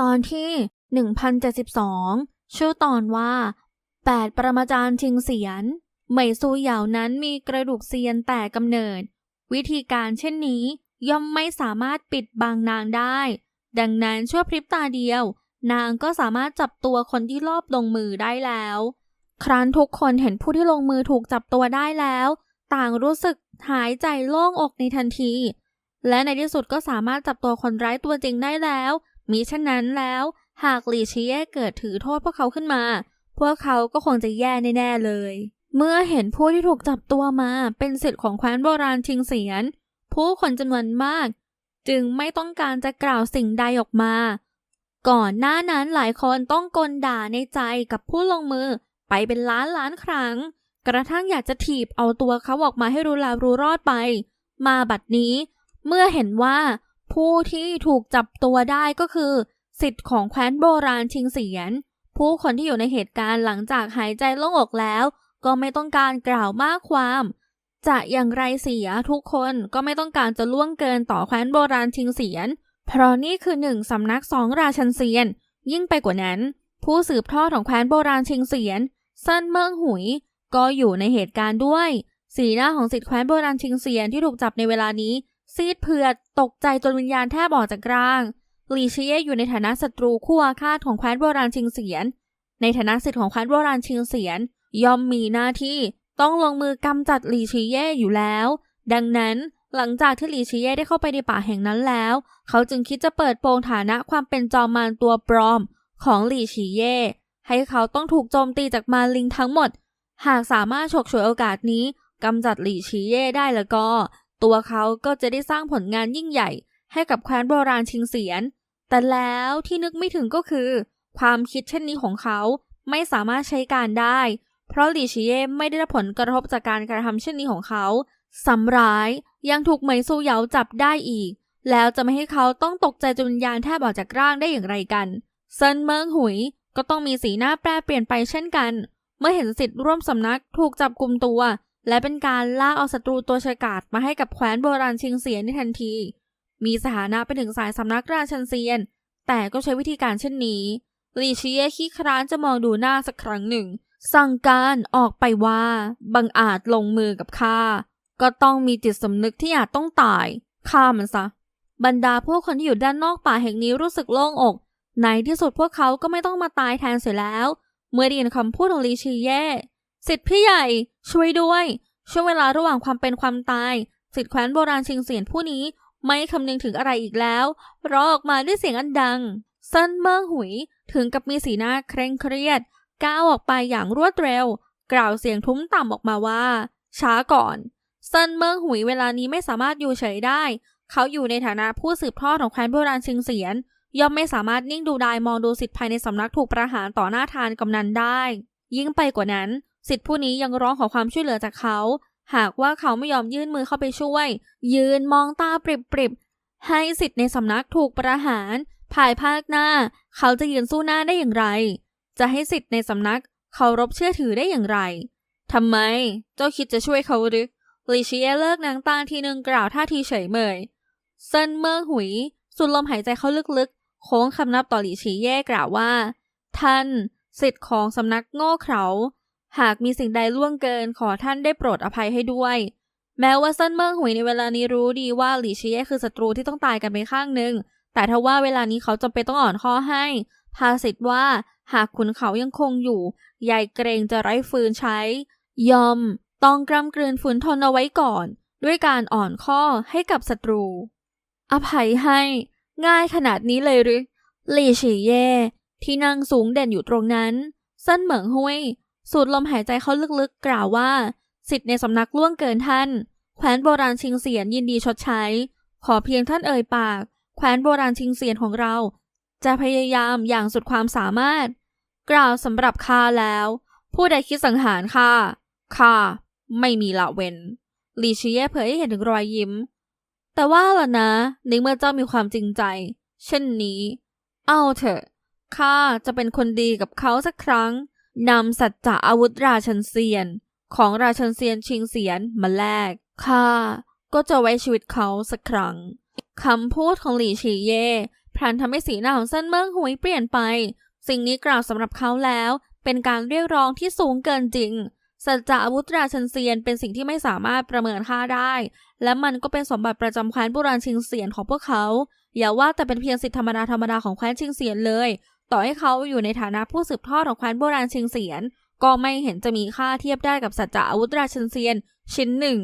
ตอนที่ 1072 ชื่อตอนว่า 8 ปรมาจารย์ชิงเสียนเหมซูเหยานั้นมีกระดูกเซียนแต่กำเนิด วิธีการเช่นนี้ย่อมไม่สามารถปิดบังนางได้ ดังนั้นชั่วพริบตาเดียว นางก็สามารถจับตัวคนที่ลอบลงมือได้แล้ว ครั้นทุกคนเห็นผู้ที่ลงมือถูกจับตัวได้แล้ว ต่างรู้สึกหายใจโล่งอกในทันที และในที่สุดก็สามารถจับตัวคนร้ายตัวจริงได้แล้ว มิฉะนั้นแล้ว หากหลีชีเย่เกิดถือโทษพวกเขาขึ้นมา พวกเขาก็คงจะแย่แน่ๆเลย เมื่อเห็นผู้ที่ถูกจับตัวมาเป็นสิทธิ์ของแคว้นโบราณชิงเสียน ผู้คนจำนวนมาก จึงไม่ต้องการจะกล่าวสิ่งใดออกมา ก่อนหน้านั้นหลายคนต้องกลด่าในใจกับผู้ลงมือไปเป็นล้านล้านครั้ง กระทั่งอยากจะถีบเอาตัวเขาออกมาให้รู้ลารู้รอดไป มาบัดนี้ เมื่อเห็นว่า ผู้ที่ถูกจับตัวได้ก็คือ สิทธิ์ของแคว้นโบราณชิงเสียน ผู้คนที่อยู่ในเหตุการณ์หลังจากหายใจโล่งอกแล้ว ก็ไม่ต้องการกล่าวมากความ จะอย่างไรเสียทุกคนก็ไม่ต้องการจะล่วงเกินต่อแคว้นโบราณชิงเสียน เพราะนี่คือหนึ่งสำนักสองราชันเซียน ยิ่งไปกว่านั้น ผู้สืบทอดของแคว้นโบราณชิงเสียนเซินเมิงหุย ก็อยู่ในเหตุการณ์ด้วย สีหน้าของสิทธิแคว้นโบราณชิงเซียนที่ถูกจับในเวลานี้ ซีดเผือดตกใจจนวิญญาณแทบออกจากร่างหลีเชียอยู่ในฐานะศัตรูคู่อาฆาตของแคว้นโบราณชิงเสียน ในฐานะสิทธิ์ของแคว้นโบราณชิงเสียน ย่อมมีหน้าที่ต้องลงมือกำจัดหลีชีเย่อยู่แล้ว ดังนั้นหลังจากที่หลีชีเย่ได้เข้าไปในป่าแห่งนั้นแล้ว เขาจึงคิดจะเปิดโปงฐานะความเป็นจอมมารตัวปลอมของหลีชีเย่ให้เขาต้องถูกโจมตีจากมารลิงทั้งหมด หากสามารถฉกฉวยโอกาสนี้กำจัดหลี่ชีเย่ได้แล้วก็ ตัวเขาก็จะได้สร้างผลงานยิ่งใหญ่ ให้กับแคว้นโบราณชิงเสียน แต่แล้วที่นึกไม่ถึงก็คือ ความคิดเช่นนี้ของเขาไม่สามารถใช้การได้ เพราะหลีชีเย่ไม่ได้รับผลกระทบจากการกระทำเช่นนี้ของเขาสำร้ายยังถูกเหมยซูเหยาจับได้อีก แล้วจะไม่ให้เขาต้องตกใจจนวิญญาณแทบออกจากร่างได้อย่างไรกันเซินเมิงหุยก็ต้องมีสีหน้าแปรเปลี่ยนไปเช่นกัน เมื่อเห็นสิทธิ์ร่วมสำนักถูกจับกลุ่มตัว และเป็นการลากเอาศัตรูตัวฉกาจมาให้กับแคว้นโบราณชิงเสียนในทันที มีสถานะไปถึงสายสำนักราชันเซียน แต่ก็ใช้วิธีการเช่นนี้ลีเชียขี้คร้านจะมองดูหน้าสักครั้งหนึ่ง สั่งการออกไปว่าบังอาจลงมือกับข้าก็ต้องมีจิตสำนึกที่อาจต้องตายฆ่ามันซะ บรรดาผู้คนที่อยู่ด้านนอกป่าแห่งนี้รู้สึกโล่งอกในที่สุดพวกเขาก็ไม่ต้องมาตายแทนเสียแล้ว เมื่อได้ยินคำพูดของลีชีเย่ สิทธิ์พี่ใหญ่ช่วยด้วย ช่วงเวลาระหว่างความเป็นความตาย สิทธิ์แคว้นโบราณชิงเสียนผู้นี้ไม่คำนึงถึงอะไรอีกแล้วร้องออกมาด้วยเสียงอันดังเซินเมิงหุยถึงกับมีสีหน้าเคร่งเครียด ก้าวออกไปอย่างรวดเร็ว กล่าวเสียงทุ้มต่ำออกมาว่า ช้าก่อนเซินเมิงหุยเวลานี้ไม่สามารถอยู่เฉยได้ เขาอยู่ในฐานะผู้สืบทอดของแคว้นโบราณชิงเสียน ย่อมไม่สามารถนิ่งดูดายมองดูสิทธิ์ภายในสำนักถูกประหารต่อหน้าทานกำนันได้ ยิ่งไปกว่านั้น สิทธิ์ผู้นี้ยังร้องขอความช่วยเหลือจากเขา หากว่าเขาไม่ยอมยื่นมือเข้าไปช่วย ยืนมองตาปริบๆ ให้สิทธิ์ในสำนักถูกประหาร ภายภาคหน้า เขาจะยืนสู้หน้าได้อย่างไร จะให้สิทธิ์ในสำนักเคารพเชื่อถือได้อย่างไรทำไม เจ้าคิดจะช่วยเขาหรือลิเชียเลิกนางตาทีหนึ่งกล่าวท่าทีเฉยเมยเซินเมิงหุยสูดลมหายใจเขาลึกๆ โค้งคำนับต่อหลีชีเย่กล่าวว่า ท่าน สิทธิ์ของสำนักโง่เขลา หากมีสิ่งใดล่วงเกินขอท่านได้โปรดอภัยให้ด้วย แม้ว่าเซินเมิงหุยในเวลานี้รู้ดีว่าหลี่ชีเย่คือศัตรูที่ต้องตายกันไปข้างหนึ่ง แต่ทว่าเวลานี้เขาจำเป็นต้องอ่อนข้อให้ ภาสิทธิ์ว่าหากขุนเขายังคงอยู่ใหญ่เกรงจะไร้ฟืนใช้ ยอม ต้องกล้ำกลืนฝืนทนเอาไว้ก่อน ด้วยการอ่อนข้อให้กับศัตรู อภัยให้ ง่ายขนาดนี้เลยหรือหลี่ฉีเย่ที่นั่งสูงเด่นอยู่ตรงนั้นเส้นเหมิงห้วย สูดลมหายใจเข้าลึกๆ กล่าวว่า สิทธิ์ในสำนักล่วงเกินท่านแคว้นโบราณชิงเสียนยินดีชดใช้ ขอเพียงท่านเอ่ยปากแคว้นโบราณชิงเสียนของเรา จะพยายามอย่างสุดความสามารถ กล่าวสำหรับข้าแล้ว ผู้ใดคิดสังหารข้าข้าไม่มีละเว้นลีชีเย่เผยให้เห็นถึงรอยยิ้ม แต่ว่าล่ะนะในเมื่อเจ้ามีความจริงใจ เช่นนี้ เอาเถอะข้าจะเป็นคนดีกับเขาสักครั้ง นำสัจจะอาวุธราชันเซียน ของราชันเซียนชิงเสียนมาแลกข้าก็จะไว้ชีวิตเขาสักครั้งคำพูดของหลี่ฉีเย่พลันทำให้สีหน้าของเซินเมิ่งหุยเปลี่ยนไป สิ่งนี้กล่าวสำหรับเขาแล้ว เป็นการเรียกร้องที่สูงเกินจริงสัจจะอาวุธราชันเซียนเป็นสิ่งที่ไม่สามารถประเมินค่าได้ และมันก็เป็นสมบัติประจำแคว้นโบราณชิงเซียนของพวกเขา อย่าว่าแต่เป็นเพียงสิทธิธรรมดาธรรมดาของแคว้นชิงเซียนเลย ต่อให้เขาอยู่ในฐานะผู้สืบทอดของแคว้นโบราณเชิงเซียน ก็ไม่เห็นจะมีค่าเทียบได้กับสัจจะอาวุธราชันเซียน ชิ้นหนึ่ง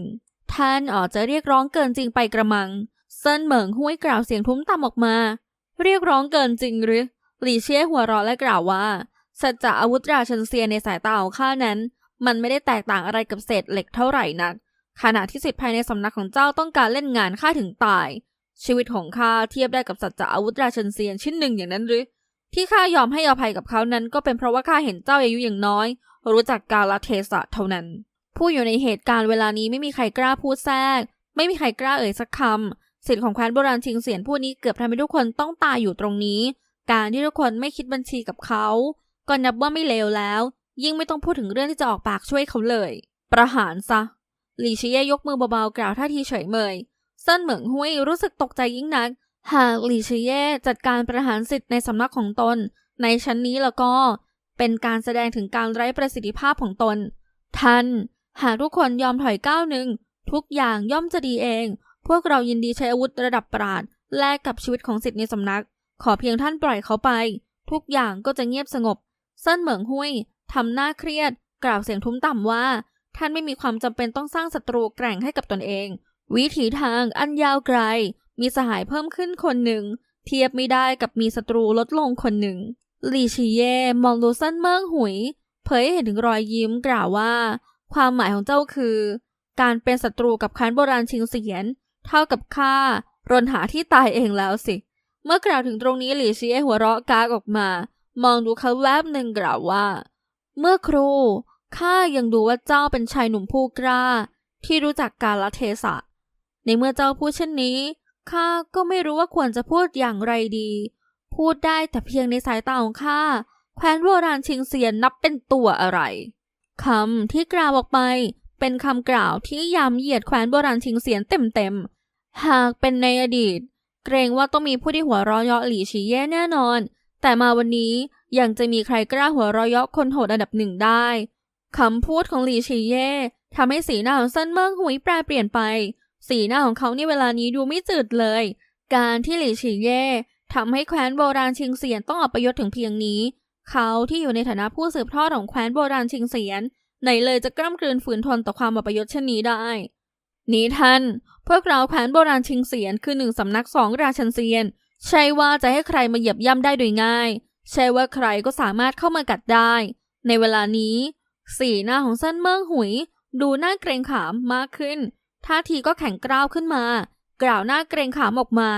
ท่านอาจจะเรียกร้องเกินจริงไปกระมัง เซินเหมิงห้วยกล่าวเสียงทุ้มต่ำออกมา เรียกร้องเกินจริงหรือหลี่เชี่ยหัวเราะและกล่าวว่า สัจจะอาวุธราชันเซียนในสายตาของข้านั้น มันไม่ได้แตกต่างอะไรกับเศษเหล็กเท่าไหร่นัก ขณะที่สิทธิภายในสำนักของเจ้าต้องการเล่นงานข้าถึงตาย ชีวิตของข้าเทียบได้กับสัจจะอาวุธราชันเซียนชิ้นหนึ่งอย่างนั้นหรือ ที่ข้ายอมให้อภัยกับเขานั้น ก็เป็นเพราะว่าข้าเห็นเจ้าอายุอย่างน้อย รู้จักกาลเทศะเท่านั้น ผู้อยู่ในเหตุการณ์เวลานี้ไม่มีใครกล้าพูดแทรก ไม่มีใครกล้าเอ่ยสักคำสิทธิ์ของแคว้นโบราณชิงเสียนผู้นี้เกือบทำให้ทุกคนต้องตายอยู่ตรงนี้ การที่ทุกคนไม่คิดบัญชีกับเขาก็นับว่าไม่เลวแล้ว ยิ่งไม่ต้องพูดถึงเรื่องที่จะออกปากช่วยเขาเลย ประหารซะหลี่เชียยกมือเบาๆกล่าวท่าทีเฉยเมยเซินเหมิงหุยรู้สึกตกใจยิ่งนัก หากหลี่เชียจัดการประหารสิทธิ์ในสำนักของตน ในชั้นนี้แล้วก็เป็นการแสดงถึงการไร้ประสิทธิภาพของตน ท่านหากทุกคนยอมถอยก้าวหนึ่ง ทุกอย่างย่อมจะดีเอง พวกเรายินดีใช้อาวุธระดับปราดแลกกับชีวิตของสิทธิ์ในสำนัก ขอเพียงท่านปล่อยเขาไป ทุกอย่างก็จะเงียบสงบเซินเหมิงหุยทำหน้าเครียด กล่าวเสียงทุ้มต่ำว่า ท่านไม่มีความจำเป็นต้องสร้างศัตรูแกร่งให้กับตนเอง วิถีทางอันยาวไกล มีสหายเพิ่มขึ้นคนหนึ่ง เทียบไม่ได้กับมีศัตรูลดลงคนหนึ่งลีชีเย่มองดูเซินเมิงหุย เผยให้เห็นถึงรอยยิ้มกล่าวว่า ความหมายของเจ้าคือ การเป็นศัตรูกับคันโบราณชิงเสียน เท่ากับข้ารนหาที่ตายเองแล้วสิ เมื่อกล่าวถึงตรงนี้หลี่ชีเย่หัวเราะกากออกมา มองดูเขาแวบหนึ่งกล่าวว่า เมื่อครูข้ายังดูว่าเจ้าเป็นชายหนุ่มผู้กล้า ที่รู้จักกาลเทศะ ในเมื่อเจ้าพูดเช่นนี้ ข้าก็ไม่รู้ว่าควรจะพูดอย่างไรดี พูดได้แต่เพียงในสายตาของข้าแคว้นโบราณชิงเซียนนับเป็นตัวอะไรคำที่กล่าวออกไปเป็นคำกล่าวที่ยำเหยียดแคว้นโบราณชิงเซียนเต็มๆ หากเป็นในอดีต เกรงว่าต้องมีผู้ที่หัวเราะเยาะหลี่ฉีเย่แน่นอน แต่มาวันนี้ยังจะมีใครกล้าหัวเราะเยาะคนโหดอันดับหนึ่งได้คำพูดของหลี่ฉีเย่ทำให้สีหน้าของเซินเมิงหุยแปรเปลี่ยนไป สีหน้าของเขาในเวลานี้ดูไม่จืดเลย การที่หลี่ฉีเย่ทำให้แคว้นโบราณชิงเซียนต้องอับปยศถึงเพียงนี้ เขาที่อยู่ในฐานะผู้สืบทอดของแคว้นโบราณชิงเซียนไหนเลยจะกล้ำกลืนฝืนทนต่อความอับปยศเช่นนี้ได้ นี้ท่าน พวกเราแคว้นโบราณชิงเซียนคือหนึ่งสำนักสองราชันเซียน ใช่ว่าจะให้ใครมาเหยียบย่ำได้โดยง่าย ใช่ว่าใครก็สามารถเข้ามากัดได้ ในเวลานี้ สีหน้าของเส้นเมืองหุย ดูน่าเกรงขามมากขึ้น ท่าทีก็แข็งกร้าวขึ้นมา กล่าวหน้าเกรงขามออกมา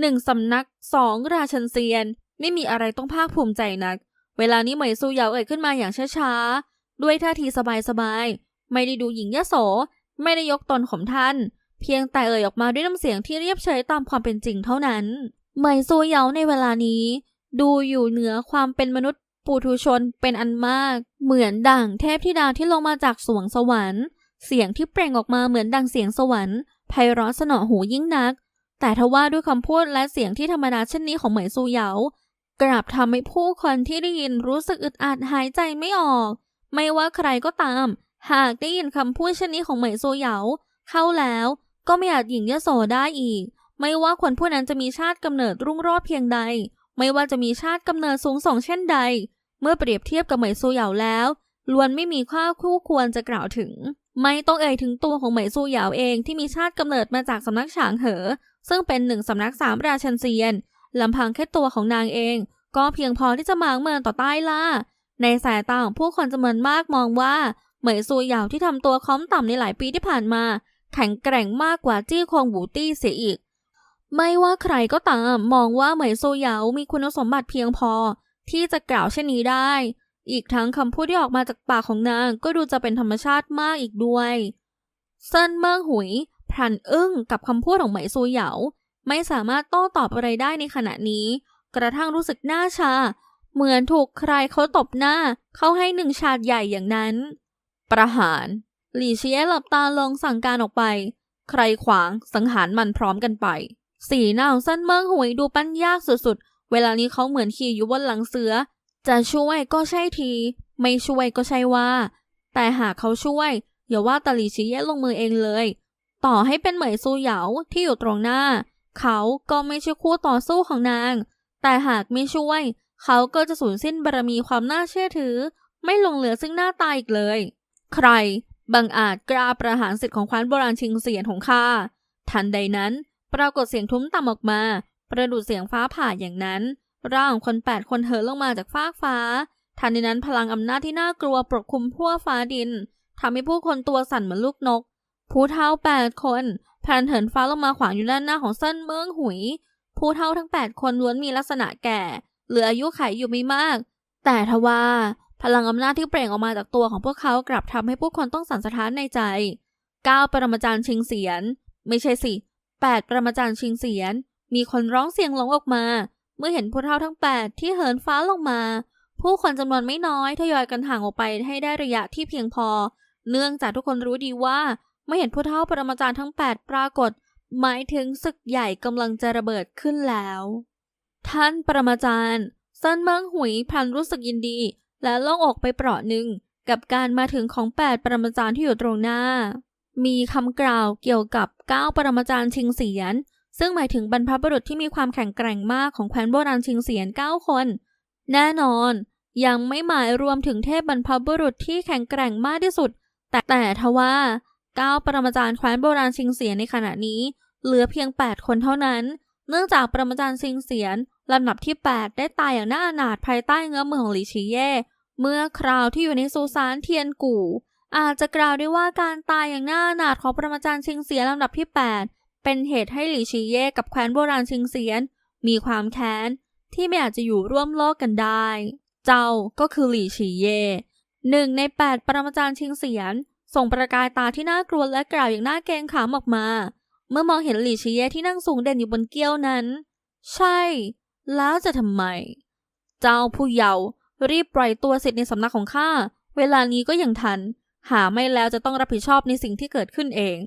หนึ่งสำนักสองราชันเซียน ไม่มีอะไรต้องภาคภูมิใจนัก เวลานี้เหมยซูเยาเอ่ยขึ้นมาอย่างช้าๆ ด้วยท่าทีสบายๆ ไม่ได้ดูหญิงยโส ไม่ได้ยกตนข่มท่าน เพียงแต่เอ่ยออกมาด้วยน้ำเสียงที่เรียบเฉยตามความเป็นจริงเท่านั้น เหมยซูเยาในเวลานี้ ดูอยู่เหนือความเป็นมนุษย์ปุถุชนเป็นอันมาก เหมือนดั่งเทพธิดาที่ลงมาจากสวงสวรรค์ เสียงที่เปล่งออกมาเหมือนดังเสียงสวรรค์ไพเราะสนอหูยิ่งนัก แต่ทว่าด้วยคำพูดและเสียงที่ธรรมดาเช่นนี้ของเหมยซูเหยากลับทำให้ผู้คนที่ได้ยินรู้สึกอึดอัดหายใจไม่ออก ไม่ว่าใครก็ตาม หากได้ยินคำพูดเช่นนี้ของเหมยซูเหยา เข้าแล้วก็ไม่อาจหญิงยโสได้อีก ไม่ว่าคนผู้นั้นจะมีชาติกำเนิดรุ่งโรจน์เพียงใด ไม่ว่าจะมีชาติกำเนิดสูงส่งเช่นใด เมื่อเปรียบเทียบกับเหมยซูเหยาแล้วล้วนไม่มีค่าคู่ควรจะกล่าวถึง ไม่ต้องเอ่ยถึงตัวของเหมยซูหยาเองที่มีชาติกำเนิดมาจากสำนักฉางเหอ ซึ่งเป็นหนึ่งสำนักสามราชันเซียนลำพังแค่ตัวของนางเอง ก็เพียงพอที่จะมางเมินต่อใต้ล่า ในสายตาของผู้คนจำนวนมากมองว่าเหมยซูหยาที่ทำตัวค้อมต่ำในหลายปีที่ผ่านมา แข็งแกร่งมากกว่าจี้คงบูตี้เสียอีก ไม่ว่าใครก็ตามมองว่าเหมยซูหยามีคุณสมบัติเพียงพอที่จะกล่าวเช่นนี้ได้ อีกทั้งคำพูดที่ออกมาจากปากของนางก็ดูจะเป็นธรรมชาติมากอีกด้วยเซินเมิงหุยพลันอึ้งกับคำพูดของเหมซูเหยาไม่สามารถโต้ตอบอะไรได้ในขณะนี้ กระทั่งรู้สึกหน้าชา เหมือนถูกใครเขาตบหน้า เขาให้หนึ่งชาดใหญ่อย่างนั้น ประหาร หลี่เชียหลับตาลงสั่งการออกไป ใครขวางสังหารมันพร้อมกันไป สีหน้าของเซินเมิงหุยดูปั้นยากสุดๆ เวลานี้เขาเหมือนขี่อยู่บนหลังเสือ จะช่วยก็ใช่ที ไม่ช่วยก็ใช่ว่า แต่หากเขาช่วย อย่าว่าตหลีชีเย่ลงมือเองเลย ต่อให้เป็นเหมยซูเหยาที่อยู่ตรงหน้า เขาก็ไม่ใช่คู่ต่อสู้ของนาง แต่หากไม่ช่วย เขาก็จะสูญสิ้นบารมีความน่าเชื่อถือ ไม่หลงเหลือซึ่งหน้าตาอีกเลย ใครบังอาจกล้าประหารสิทธิ์ของคว้านโบราณชิงเสียนของข้าทันใดนั้น ปรากฏเสียงทุ้มต่ำออกมา ประดุดเสียงฟ้าผ่าอย่างนั้น ร่างของคนแปดคนเหินลงมาจากฟากฟ้า ทันใดนั้นพลังอำนาจที่น่ากลัวปกคลุมทั่วฟ้าดินทำให้ผู้คนตัวสั่นเหมือนลูกนก ผู้เท่าแปดคนแผ่นเหินฟ้าลงมาขวางอยู่ด้านหน้าของเส้นเมืองหุย ผู้เท่าทั้งแปดคนล้วนมีลักษณะแก่ เหลืออายุไขอยู่ไม่มาก แต่ทว่าพลังอำนาจที่เปล่งออกมาจากตัวของพวกเขากลับทำให้ผู้คนต้องสั่นสะท้านในใจก้าวปรมาจารย์ชิงเสียน ไม่ใช่สิแปดปรมาจารย์ชิงเสียน มีคนร้องเสียงหลงออกมา เมื่อเห็นผู้เท่าทั้งแปดที่เหินฟ้าลงมา ผู้คนจำนวนไม่น้อยทยอยกันห่างออกไปให้ได้ระยะที่เพียงพอ เนื่องจากทุกคนรู้ดีว่าเมื่อเห็นผู้เท่าปรมาจารย์ทั้งแปดปรากฏ หมายถึงศึกใหญ่กำลังจะระเบิดขึ้นแล้ว ท่านปรมาจารย์เซินเมิงหุยพันรู้สึกยินดี และล่องอกไปเปราะหนึ่งกับการมาถึงของแปดปรมาจารย์ที่อยู่ตรงหน้า มีคำกล่าวเกี่ยวกับเก้าปรมาจารย์ชิงเสียน ซึ่งหมายถึงบรรพบุรุษที่มีความแข็งแกร่งมากของแคว้นโบราณชิงเสียนเก้าคน แน่นอน ยังไม่หมายรวมถึงเทพบรรพบุรุษที่แข็งแกร่งมากที่สุด แต่แต่ทว่าเก้าปรมาจารย์แคว้นโบราณชิงเสียนในขณะนี้ เหลือเพียง 8 คนเท่านั้น เนื่องจากปรมาจารย์ชิงเสียนลำดับที่ 8 ได้ตายอย่างน่าอนาถภายใต้เงื้อมือของหลีชีเย่เมื่อคราวที่อยู่ในซูซานเทียนกู่ อาจจะกล่าวได้ว่าการตายอย่างน่าอนาถของปรมาจารย์ชิงเสียนลำดับที่ 8 เป็นเหตุให้หลีชีเย่กับแคว้นโบราณชิงเสียน มีความแค้นที่ไม่อาจจะอยู่ร่วมโลกกันได้ เจ้าก็คือหลีชีเย่หนึ่งใน8ปดปรมาจารย์ชิงเสียน ส่งประกายตาที่น่ากลัวและกล่าวอย่างน่าเกรงขามออกมา เมื่อมองเห็นหลี่ชีเย่ที่นั่งสูงเด่นอยู่บนเกี้ยวนั้น ใช่ แล้วจะทำไม เจ้าผู้เยาว์รีบปล่อยตัวสิทธิ์ในสำนักของข้า เวลานี้ก็ยังทัน หาไม่แล้วจะต้องรับผิดชอบในสิ่งที่เกิดขึ้นเอง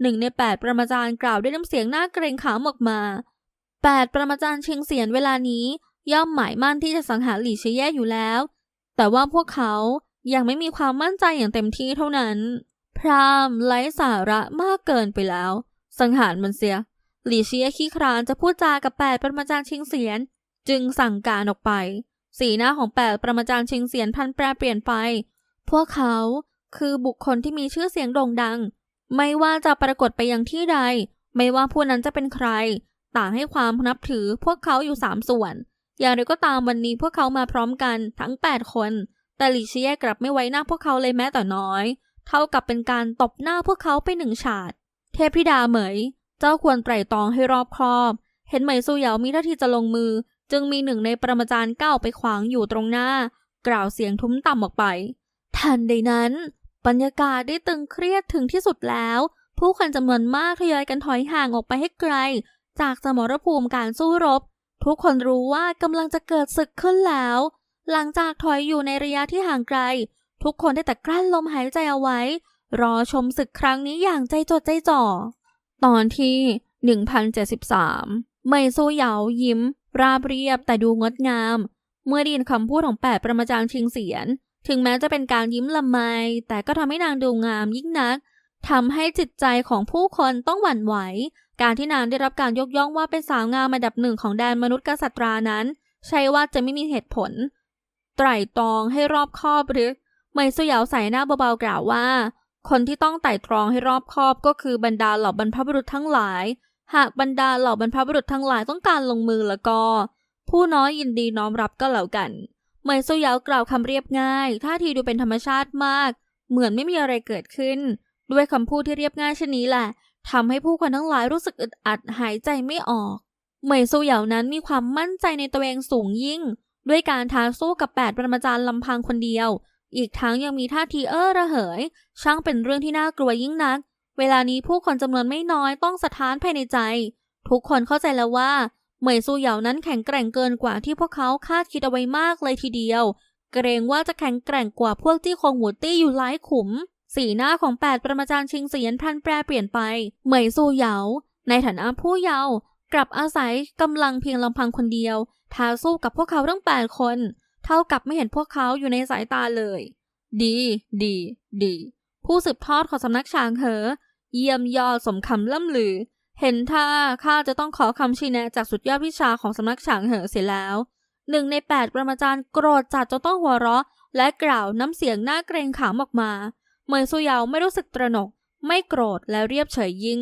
หนึ่งในแปดประมาจารย์กล่าวด้วยน้ำเสียงหน่าเกรงขามออกมาแปดประมาจารย์เชียงเสียนเวลานี้ย่อมหมายมั่นที่จะสังหารหลี่ชีเย่อยู่แล้ว แต่ว่าพวกเขายังไม่มีความมั่นใจอย่างเต็มที่เท่านั้น พรามไร้สาระมากเกินไปแล้ว สังหารมันเสีย หลี่เชยขี้ครานจะพูดจากับแปดประมาจารย์ชิงเสียน จึงสั่งการออกไป สีหน้าของแปดประมาจารย์ชิงเสียนพันแปรเปลี่ยนไป พวกเขาคือบุคคลที่มีชื่อเสียงโด่งดัง ไม่ว่าจะปรากฏไปยังที่ใด ไม่ว่าผู้นั้นจะเป็นใคร ต่างให้ความนับถือพวกเขาอยู่สามส่วน อย่างไรก็ตามวันนี้พวกเขามาพร้อมกันทั้ง 8 คน แต่หลีเชียกลับไม่ไว้หน้าพวกเขาเลยแม้แต่น้อย เท่ากับเป็นการตบหน้าพวกเขาไปหนึ่งฉาด เทพธิดาเหมย เจ้าควรไตร่ตรองให้รอบคอบ เห็นเหมยซูเหยามีท่าทีจะลงมือ จึงมีหนึ่งในปรมาจารย์ก้าวไปขวางอยู่ตรงหน้า กล่าวเสียงทุ้มต่ำออกไป ทันใดนั้น บรรยากาศได้ตึงเครียดถึงที่สุดแล้ว ผู้คนจำนวนมากทยอยกันถอยห่างออกไปให้ไกล จากสมรภูมิการสู้รบ ทุกคนรู้ว่ากำลังจะเกิดศึกขึ้นแล้ว หลังจากถอยอยู่ในระยะที่ห่างไกล ทุกคนได้แต่กลั้นลมหายใจเอาไว้ รอชมศึกครั้งนี้อย่างใจจดใจจ่อ ตอนที่ 1073 ไม่สู้เหยายิ้ม ราบเรียบแต่ดูงดงาม เมื่อได้ยินคำพูดของแปดประมาจารย์ชิงเสียน ถึงแม้จะเป็นการยิ้มละไม แต่ก็ทำให้นางดูงามยิ่งนักทำให้จิตใจของผู้คนต้องหวั่นไหว การที่นางได้รับการยกย่องว่าเป็นสาวงามอันดับหนึ่งของแดนมนุษย์กษัตรานั้น ใช่ว่าจะไม่มีเหตุผล ไตร่ตรองให้รอบคอบหรือเหมยสุยาวใส่หน้าเบาๆกล่าวว่า คนที่ต้องไต่ตรองให้รอบคอบก็คือบรรดาเหล่าบรรพบุรุษทั้งหลาย หากบรรดาเหล่าบรรพบุรุษทั้งหลายต้องการลงมือแล้วก็ ผู้น้อยยินดีน้อมรับก็แล้วกัน เหมยสุเหยากล่าวคำเรียบง่ายท่าทีดูเป็นธรรมชาติมาก เหมือนไม่มีอะไรเกิดขึ้น ด้วยคำพูดที่เรียบง่ายเช่นนี้แหละทำให้ผู้คนทั้งหลายรู้สึกอึดอัดหายใจไม่ออกเหมยซูเหยานั้นมีความมั่นใจในตัวเองสูงยิ่ง ด้วยการท้าสู้กับแปดปรมาจารย์ลำพังคนเดียว อีกทั้งยังมีท่าทีเอ้อระเหย ช่างเป็นเรื่องที่น่ากลัวยิ่งนัก เวลานี้ผู้คนจำนวนไม่น้อยต้องสะท้านภายในใจ ทุกคนเข้าใจแล้วว่า เหมยซูเหยานั้นแข็งแกร่งเกินกว่าที่พวกเขาคาดคิดเอาไว้มากเลยทีเดียว เกรงว่าจะแข็งแกร่งกว่าพวกที่คงหัวตี้อยู่หลายขุม สีหน้าของแปดประมาจารย์ชิงเสียนพันแปรเปลี่ยนไป เหมยซูเหยา ในฐานะผู้เยาว์กลับอาศัยกำลังเพียงลำพังคนเดียวท้าสู้กับพวกเขาทั้งแปดคน เท่ากับไม่เห็นพวกเขาอยู่ในสายตาเลย ดี ดี ดี ผู้สืบทอดของสำนักฉางเหอ เยี่ยมยอดสมคำล่ำลือ เห็นท่าข้าจะต้องขอคำชี้แนะจากสุดยอดวิชาของสำนักฉางเหอเสียแล้วหนึ่งในแปดประมาจารย์โกรธจัดจนต้องหัวเราะ และกล่าวน้ำเสียงน่าเกรงขามออกมาเหมยซุยาวไม่รู้สึกตระหนก ไม่โกรธและเรียบเฉยยิ่ง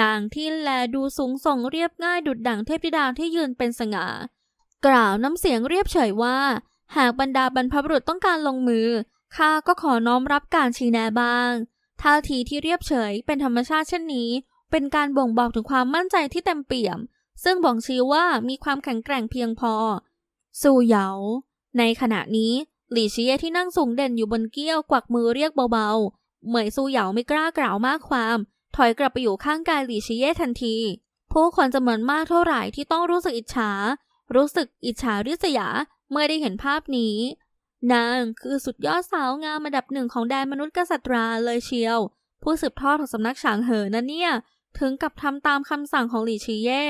นางที่แลดูสูงส่งเรียบง่ายดุดดั่งเทพธิดาที่ยืนเป็นสง่ากล่าวน้ำเสียงเรียบเฉยว่า หากบรรดาบรรพบุรุษต้องการลงมือข้าก็ขอน้อมรับการชี้แนะบ้างท่าทีที่เรียบเฉยเป็นธรรมชาติเช่นนี้ เป็นการบ่งบอกถึงความมั่นใจที่เต็มเปี่ยม ซึ่งบ่งชี้ว่ามีความแข็งแกร่งเพียงพอ สู่เหยา ในขณะนี้หลี่ชีเย่ที่นั่งสูงเด่นอยู่บนเกี้ยวกวักมือเรียกเบาๆ เหมยซูเหยาไม่กล้ากล่าวมากความ ถอยกลับไปอยู่ข้างกายหลี่ชีเย่ทันที ผู้คนจำนวนมากเท่าไหร่ที่ต้องรู้สึกอิจฉา รู้สึกอิจฉาริษยาเมื่อได้เห็นภาพนี้ นางคือสุดยอดสาวงามอันดับหนึ่งของแดนมนุษย์กษัตราเลยเชียว ผู้สืบทอดของสำนักฉางเหอนะเนี่ย ถึงกับทำตามคำสั่งของหลี่ชีเย่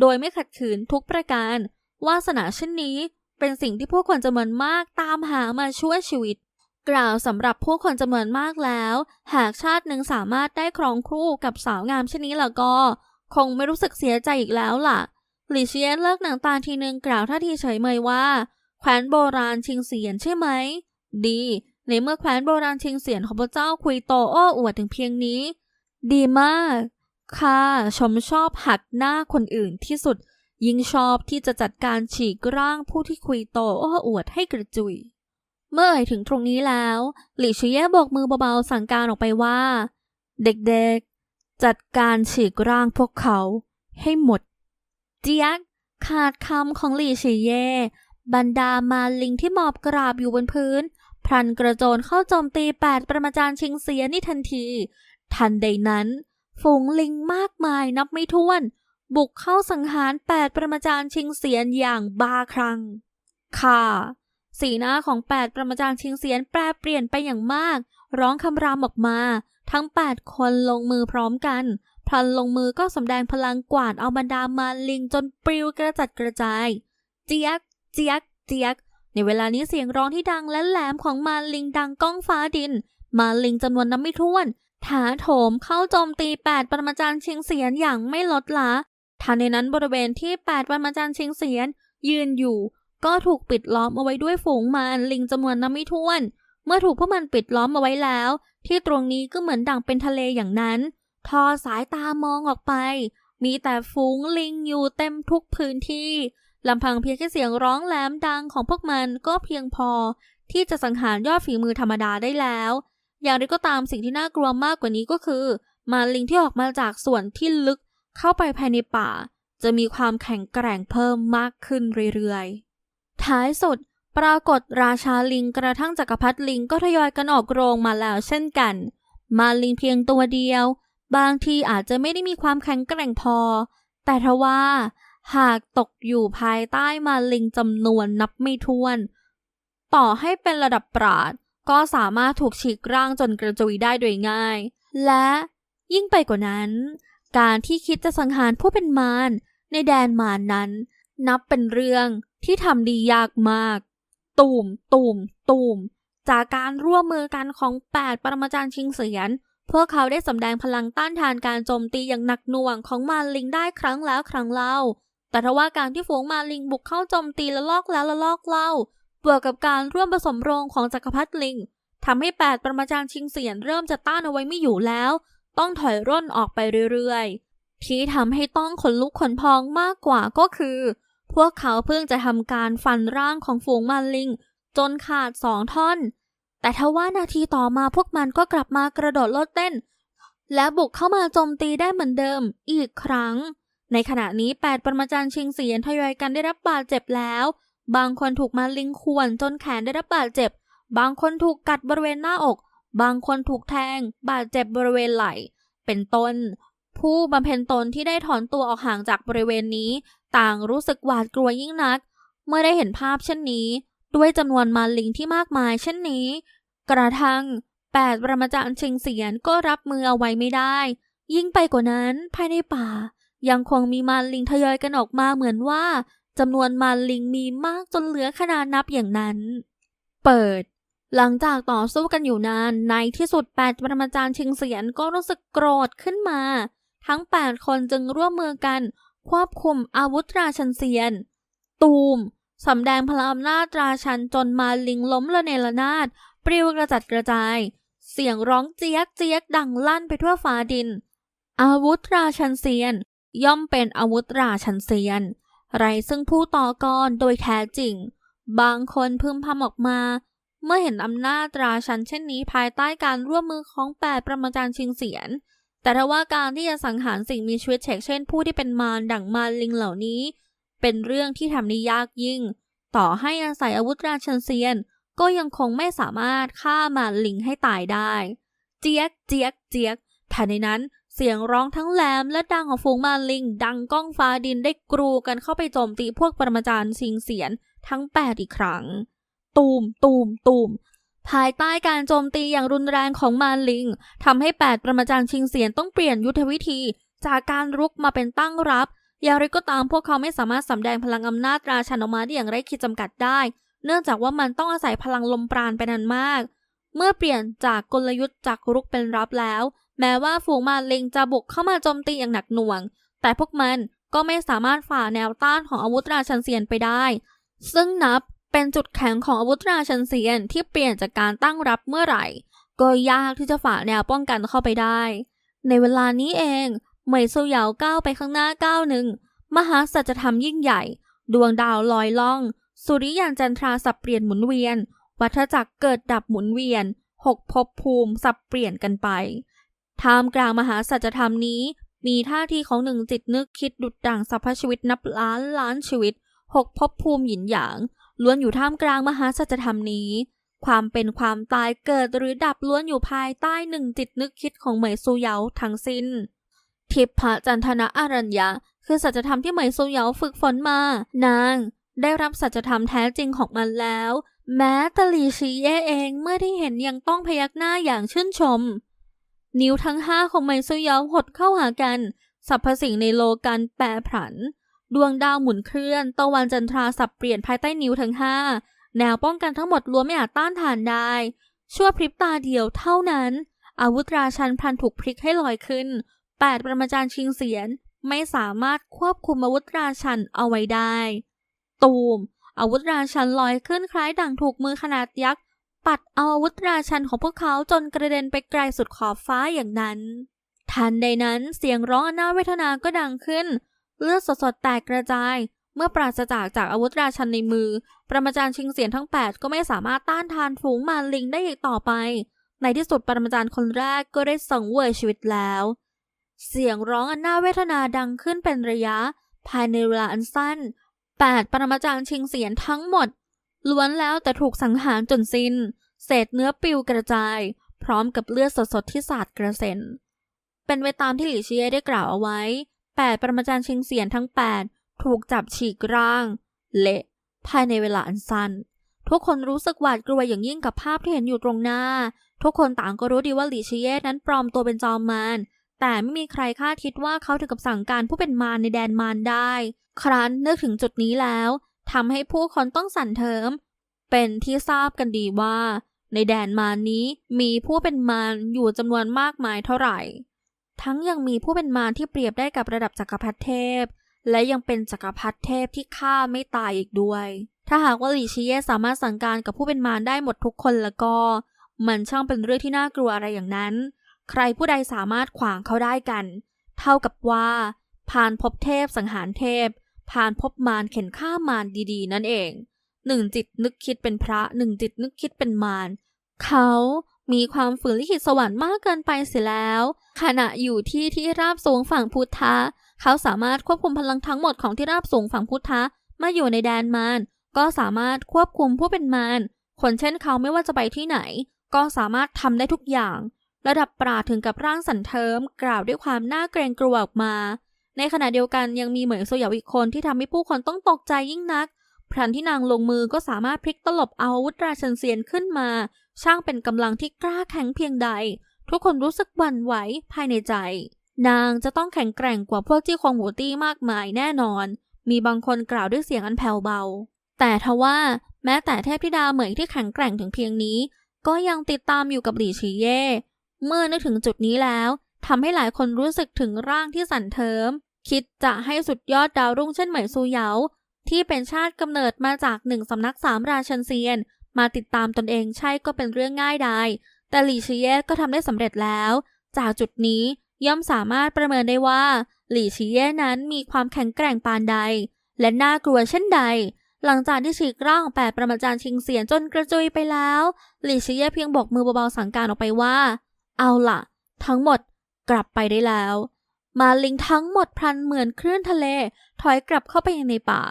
โดยไม่ขัดขืนทุกประการ วาสนาเช่นนี้เป็นสิ่งที่ผู้คนจำนวนมากตามหามาช่วยชีวิต กล่าวสำหรับผู้คนจำนวนมากแล้ว หากชาติหนึ่งสามารถได้ครองคู่กับสาวงามเช่นนี้แล้วก็ คงไม่รู้สึกเสียใจอีกแล้วล่ะหลี่เชียเลิกหนังตาทีนึงกล่าวท่าทีเฉยเมยว่าแคว้นโบราณชิงเสียนใช่ไหม ดี ในเมื่อแคว้นโบราณชิงเสียนของพระเจ้าคุยโตโอ้อวดถึงเพียงนี้ ดีมาก ค่ะ ชมชอบหักหน้าคนอื่นที่สุด ยิ่งชอบที่จะจัดการฉีกร่างผู้ที่คุยโตโอ้อวดให้กระจุย เมื่อเอ่ยถึงตรงนี้แล้ว หลี่ชิเย่โบกมือเบาๆสั่งการออกไปว่า เด็กๆ จัดการฉีกร่างพวกเขาให้หมด เจี๊ยกขาดคำของหลี่ชิเย่บรรดามาลิงที่หมอบกราบอยู่บนพื้น พลันกระโจนเข้าโจมตีแปดประมาจารย์ชิงเสียนี่ทันที ทันใดนั้น ฝูงลิงมากมายนับไม่ถ้วน บุกเข้าสังหารแปดประมาจารย์ชิงเสียนอย่างบาคลั่งค่ะ สีหน้าของแปดประมาจารย์ชิงเสียนแปรเปลี่ยนไปอย่างมาก ร้องคำรามออกมา ทั้งแปดคนลงมือพร้อมกันพลันลงมือก็สำแดงพลังกวาดเอาบรรดามาลิงจนปลิวกระจัดกระจาย เจี๊ยก เจี๊ยก เจี๊ยก ในเวลานี้เสียงร้องที่ดังและแหลมของมาลิงดังก้องฟ้าดิน มาลิงจำนวนนับไม่ถ้วน ถาโถมเข้าโจมตีแปดปรมาจารย์ชิงเสียนอย่างไม่ลดละทันในนั้นบริเวณที่แปดปรมาจารย์ชิงเสียน ยืนอยู่ ก็ถูกปิดล้อมเอาไว้ด้วยฝูงมารลิงจำนวนนับไม่ถ้วน เมื่อถูกพวกมันปิดล้อมเอาไว้แล้ว ที่ตรงนี้ก็เหมือนดังเป็นทะเลอย่างนั้น ทอสายตามองออกไป มีแต่ฝูงลิงอยู่เต็มทุกพื้นที่ลำพังเพียงแค่เสียงร้องแหลมดังของพวกมันก็เพียงพอ ที่จะสังหารยอดฝีมือธรรมดาได้แล้ว อย่างไรก็ตามสิ่งที่น่ากลัวมากกว่านี้ก็คือ มาลิงที่ออกมาจากส่วนที่ลึกเข้าไปภายในป่า จะมีความแข็งแกร่งเพิ่มมากขึ้นเรื่อยๆ ท้ายสุด ปรากฏราชาลิงกระทั่งจักรพรรดิลิงก็ทยอยกันออกโรงมาแล้วเช่นกัน มาลิงเพียงตัวเดียว บางทีอาจจะไม่ได้มีความแข็งแกร่งพอ แต่ทว่าหากตกอยู่ภายใต้มาลิงจำนวนนับไม่ถ้วน ต่อให้เป็นระดับปราด ก็สามารถถูกฉีกร่างจนกระจุยได้โดยง่าย และยิ่งไปกว่านั้น การที่คิดจะสังหารผู้เป็นมารในแดนมารนั้น นับเป็นเรื่องที่ทำดียากมาก ตูมตูมตูมจากการร่วมมือกันของแปดปรมาจารย์ชิงเสียน พวกเขาได้สำแดงพลังต้านทานการโจมตีอย่างหนักหน่วงของมาลิงได้ครั้งแล้วครั้งเล่า แต่ทว่าการที่ฝูงมาลิงบุกเข้าโจมตีละลอกแล้วละลอกเล่า บวกกับการร่วมผสมโรงของจักรพรรดิลิงทำให้แปดปรมาจารย์ชิงเสียนเริ่มจะต้านเอาไว้ไม่อยู่แล้ว ต้องถอยร่นออกไปเรื่อยๆ ที่ทำให้ต้องขนลุกขนพองมากกว่าก็คือ พวกเขาเพิ่งจะทำการฟันร่างของฝูงมาลิง จนขาดสองท่อน แต่ทว่านาทีต่อมาพวกมันก็กลับมากระโดดโลดเต้น และบุกเข้ามาโจมตีได้เหมือนเดิมอีกครั้ง ในขณะนี้แปดปรมาจารย์ชิงเสียนทยอยกันได้รับบาดเจ็บแล้ว บางคนถูกมาลิงข่วนจนแขนได้รับบาดเจ็บ บางคนถูกกัดบริเวณหน้าอก บางคนถูกแทง บาดเจ็บบริเวณไหล่ เป็นต้น ผู้บำเพ็ญตนที่ได้ถอนตัวออกห่างจากบริเวณนี้ ต่างรู้สึกหวาดกลัวยิ่งนัก เมื่อได้เห็นภาพเช่นนี้ ด้วยจำนวนมาลิงที่มากมายเช่นนี้ กระทั่งแปดประมาจารย์ชิงเสียนก็รับมือเอาไว้ไม่ได้ ยิ่งไปกว่านั้นภายในป่า ยังคงมีมาลิงทยอยกันออกมาเหมือนว่า จำนวนมารลิงมีมากจนเหลือขนาดนับอย่างนั้น เปิด หลังจากต่อสู้กันอยู่นาน ในที่สุดแปดปรมาจารย์ชิงเสียนก็รู้สึกโกรธขึ้นมา ทั้งแปดคนจึงร่วมมือกัน ควบคุมอาวุธราชันเซียน ตูมสำแดงพลังอำนาจราชันจนมาลิงล้มละเนระนาดปลิวกระจัดกระจาย เสียงร้องเจี๊ยกเจี๊ยกดังลั่นไปทั่วฟ้าดิน อาวุธราชันเซียน ย่อมเป็นอาวุธราชันเซียน ไรซึ่งผู้ต่อกรโดยแท้จริง บางคนพึมพำออกมา เมื่อเห็นอำนาจราชันเช่นนี้ภายใต้การร่วมมือของแปดประมาจารย์ชิงเสียน แต่ถ้าว่าการที่จะสังหารสิ่งมีชีวิตเฉกเช่นผู้ที่เป็นมารดั่งมารลิงเหล่านี้ เป็นเรื่องที่ทำได้ยากยิ่ง ต่อให้อาศัยอาวุธราชันเซียน ก็ยังคงไม่สามารถฆ่ามารลิงให้ตายได้ เจี๊ยกเจี๊ยกเจี๊ยกทันในนั้น เสียงร้องทั้งแหลมและดังของฝูงมาลิง ดังก้องฟ้าดินได้กรูกันเข้าไปโจมตีพวกปรมาจารย์ชิงเสียนทั้งแปดอีกครั้ง ตูม ตูม ตูม ภายใต้การโจมตีอย่างรุนแรงของมาลิงทำให้แปดประมาจารย์ชิงเสียนต้องเปลี่ยนยุทธวิธี จากการรุกมาเป็นตั้งรับอย่างไรก็ตามพวกเขาไม่สามารถสำแดงพลังอำนาจราชันออกมาได้อย่างไร้ขีดจำกัดได้ เนื่องจากว่ามันต้องอาศัยพลังลมปราณไปนานมาก เมื่อเปลี่ยนจากกลยุทธ์จากรุกเป็นรับแล้ว แม้ว่าฝูงมารลิงจะบุกเข้ามาโจมตีอย่างหนักหน่วง แต่พวกมันก็ไม่สามารถฝ่าแนวต้านของอาวุธราชันเซียนไปได้ ซึ่งนับเป็นจุดแข็งของอาวุธราชันเซียนที่เปลี่ยนจากการตั้งรับเมื่อไหร่ ก็ยากที่จะฝ่าแนวป้องกันเข้าไปได้ ในเวลานี้เองเหมยโซเหยาก้าวไปข้างหน้าก้าวหนึ่ง มหาสัจธรรมยิ่งใหญ่ ดวงดาวลอยล่อง สุริยันจันทราสับเปลี่ยนหมุนเวียน วัฏจักรเกิดดับหมุนเวียนหกภพภูมิสับเปลี่ยนกันไป ท่ามกลางมหาสัจธรรมนี้ มีท่าทีของหนึ่งจิตนึกคิดดุดดั่งสรรพชีวิตนับล้านล้านชีวิตหกภพภูมิหยินหยางล้วนอยู่ท่ามกลางมหาสัจธรรมนี้ ความเป็นความตายเกิดหรือดับล้วนอยู่ภายใต้หนึ่งจิตนึกคิดของเหมยซูเยาทั้งสิ้น ทิพพจันทนะอารัญญะ คือสัจธรรมที่เหมยซูเยาฝึกฝนมา นาง ได้รับสัจธรรมแท้จริงของมันแล้ว แม้ตะลีชีเย่เองเมื่อที่เห็นยังต้องพยักหน้าอย่างชื่นชม นิ้วทั้งห้าของเหมซูเหยหดเข้าหากันสรรพสิ่งในโลกันแปรผัน ดวงดาวหมุนเคลื่อนตะวันจันทราสับเปลี่ยนภายใต้นิ้วทั้งห้าแนวป้องกันทั้งหมดล้วนไม่อาจต้านทานได้ ชั่วพริบตาเดียวเท่านั้น อาวุธราชันพลันถูกพลิกให้ลอยขึ้นแปดประมาจารย์ชิงเสียนไม่สามารถควบคุมอาวุธราชันเอาไว้ได้ ตูม อาวุธราชันลอยขึ้นคล้ายดั่งถูกมือขนาดยักษ์ ปัดเอาอาวุธราชันของพวกเขาจนกระเด็นไปไกลสุดขอบฟ้าอย่างนั้น ทันใดนั้นเสียงร้องอน่าเวทนาก็ดังขึ้น เลือดสดๆแตกกระจาย เมื่อปราศจากจากอาวุธราชันในมือ ประมาจารย์ชิงเสียนทั้ง 8 ก็ไม่สามารถต้านทานฝูงมารลิงได้อีกต่อไป ในที่สุดปรมาจารย์คนแรกก็ได้สังเวยชีวิตแล้ว เสียงร้องอันน่าเวทนาดังขึ้นเป็นระยะ ภายในเวลาอันสั้น 8 ปรมาจารย์ชิงเสียนทั้งหมด ล้วนแล้วแต่ถูกสังหารจนสิน้น เศษเนื้อปิวกระจาย พร้อมกับเลือดสดๆที่สาดกระเซ็น เป็นไปตามที่หลี่เชียได้กล่าวเอาไว้ แปดปรมาจารย์ชิงเสียนทั้ง 8 ถูกจับฉีกร่าง เละ ภายในเวลาอันสั้น ทุกคนรู้สึกหวาดกลัวอย่างยิ่งกับภาพที่เห็นอยู่ตรงหน้า ทุกคนต่างก็รู้ดีว่าหลี่เชียนั้นปลอมตัวเป็นจอมมารแต่ไม่มีใครคาดคิดว่าเขาถึงกับสั่งการผู้เป็นมารในแดนมารได้ ครั้นนึกถึงจุดนี้แล้ว ทำให้ผู้คนต้องสั่นเทิม เป็นที่ทราบกันดีว่า ในแดนมารนี้มีผู้เป็นมารอยู่จำนวนมากมายเท่าไหร่ ทั้งยังมีผู้เป็นมารที่เปรียบได้กับระดับจักรพรรดิเทพ และยังเป็นจักรพรรดิเทพที่ฆ่าไม่ตายอีกด้วย ถ้าหากว่าหลีชิเย่สามารถสั่งการกับผู้เป็นมารได้หมดทุกคนแล้วก็ มันช่างเป็นเรื่องที่น่ากลัวอะไรอย่างนั้น ใครผู้ใดสามารถขวางเขาได้กัน เท่ากับว่าผ่านพบเทพสังหารเทพ ผ่านพบมารเข็นฆ่ามารดีๆ นั่นเองหนึ่งจิตนึกคิดเป็นพระหนึ่งจิตนึกคิดเป็นมารเขามีความฝืนลิขิตสวรรค์มากเกินไปเสียแล้ว ขณะอยู่ที่ที่ราบสูงฝั่งพุทธะเขาสามารถควบคุมพลังทั้งหมดของที่ราบสูงฝั่งพุทธะมาอยู่ในแดนมารก็สามารถควบคุมผู้เป็นมารคนเช่นเขาไม่ว่าจะไปที่ไหน ก็สามารถทำได้ทุกอย่าง ระดับปราถึงกับร่างสันเทิมกล่าวด้วยความน่าเกรงกลัวออกมา ในขณะเดียวกันยังมีเหมยโซหยาอีกคนที่ทำให้ผู้คนต้องตกใจยิ่งนัก พลันที่นางลงมือก็สามารถพลิกตลบเอาวุธราชันเซียนขึ้นมา ช่างเป็นกำลังที่กล้าแข็งเพียงใด ทุกคนรู้สึกหวั่นไหวภายในใจ นางจะต้องแข็งแกร่งกว่าพวกจี้ควงหูตี้มากมายแน่นอน มีบางคนกล่าวด้วยเสียงอันแผ่วเบา แต่ทว่าแม้แต่เทพธิดาเหมยที่แข็งแกร่งถึงเพียงนี้ ก็ยังติดตามอยู่กับหลี่ชีเย่เมื่อนึกถึงจุดนี้แล้ว ทำให้หลายคนรู้สึกถึงร่างที่สั่นเทิม คิดจะให้สุดยอดดาวรุ่งเช่นเหมยซูเหยาที่เป็นชาติกำเนิดมาจากหนึ่งสำนักสามราชันเซียน มาติดตามตนเองใช่ก็เป็นเรื่องง่ายดายแต่หลี่ชีเย่ก็ทำได้สำเร็จแล้ว จากจุดนี้ย่อมสามารถประเมินได้ว่า หลี่ชีเย่นั้นมีความแข็งแกร่งปานใด และน่ากลัวเช่นใด หลังจากที่ฉีกร่างแปดประมาจารย์ชิงเสียนจนกระจุยไปแล้ว หลี่ชีเย่เพียงบอกมือเบาๆสั่งการออกไปว่า เอาล่ะ ทั้งหมด กลับไปได้แล้ว มาลิงทั้งหมดพลันเหมือนคลื่นทะเล ถอยกลับเข้าไปในป่า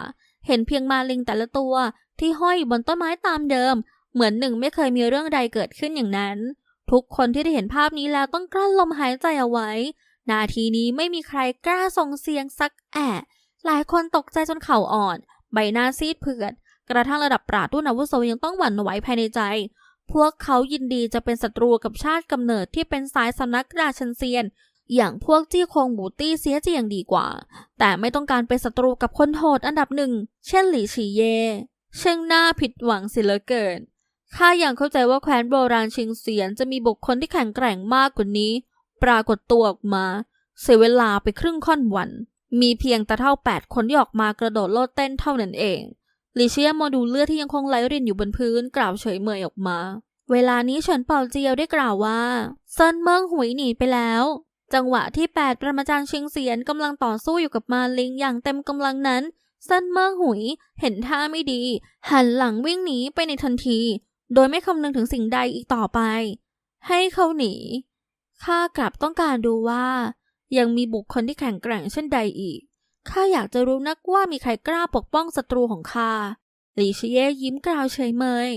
เห็นเพียงมาลิงแต่ละตัวที่ห้อยอยู่บนต้นไม้ตามเดิม เหมือนหนึ่งไม่เคยมีเรื่องใดเกิดขึ้นอย่างนั้น ทุกคนที่ได้เห็นภาพนี้แล้วต้องกลั้นลมหายใจเอาไว้ นาทีนี้ไม่มีใครกล้าส่งเสียงสักแอะ หลายคนตกใจจนเข่าอ่อน ใบหน้าซีดเผือด กระทั่งระดับปราดรุ่นอาวุโสยังต้องหวั่นไหวภายในใจ พวกเขายินดีจะเป็นศัตรูกับชาติกำเนิดที่เป็นสายสำนักราชันเซียน อย่างพวกจี้คงบูตี้เสียจะยังดีกว่า แต่ไม่ต้องการเป็นศัตรูกับคนโหดอันดับหนึ่ง เช่นหลี่ฉีเย่ช่างน่าผิดหวังเสียเหลือเกินข้าอยังเข้าใจว่าแคว้นโบราณชิงเสียนจะมีบุคคลที่แข็งแกร่งมากกว่านี้ ปรากฏตัวออกมา เสียเวลาไปครึ่งค่อนวัน มีเพียงตาเท่าแปดคนที่ออกมากระโดดโลดเต้นเท่านั้นเอง ลิเชียมองดูเลือดที่ยังคงไหลรินอยู่บนพื้นกล่าวเฉยเมยออกมา เวลานี้เฉินเป่าเจียวได้กล่าวว่าซินเมิงหุยหนีไปแล้ว จังหวะที่แปดประมาจารย์ชิงเสียนกำลังต่อสู้อยู่กับมาลิงอย่างเต็มกำลังนั้นซินเมิงหุยเห็นท่าไม่ดี หันหลังวิ่งหนีไปในทันที โดยไม่คำนึงถึงสิ่งใดอีกต่อไป ให้เขาหนีข้ากลับต้องการดูว่า ยังมีบุคคลที่แข็งแกร่งเช่นใดอีก ข้าอยากจะรู้นักว่ามีใครกล้าปกป้องศัตรูของข้าหลีชิเย่ยิ้มกล่าวเฉยเมย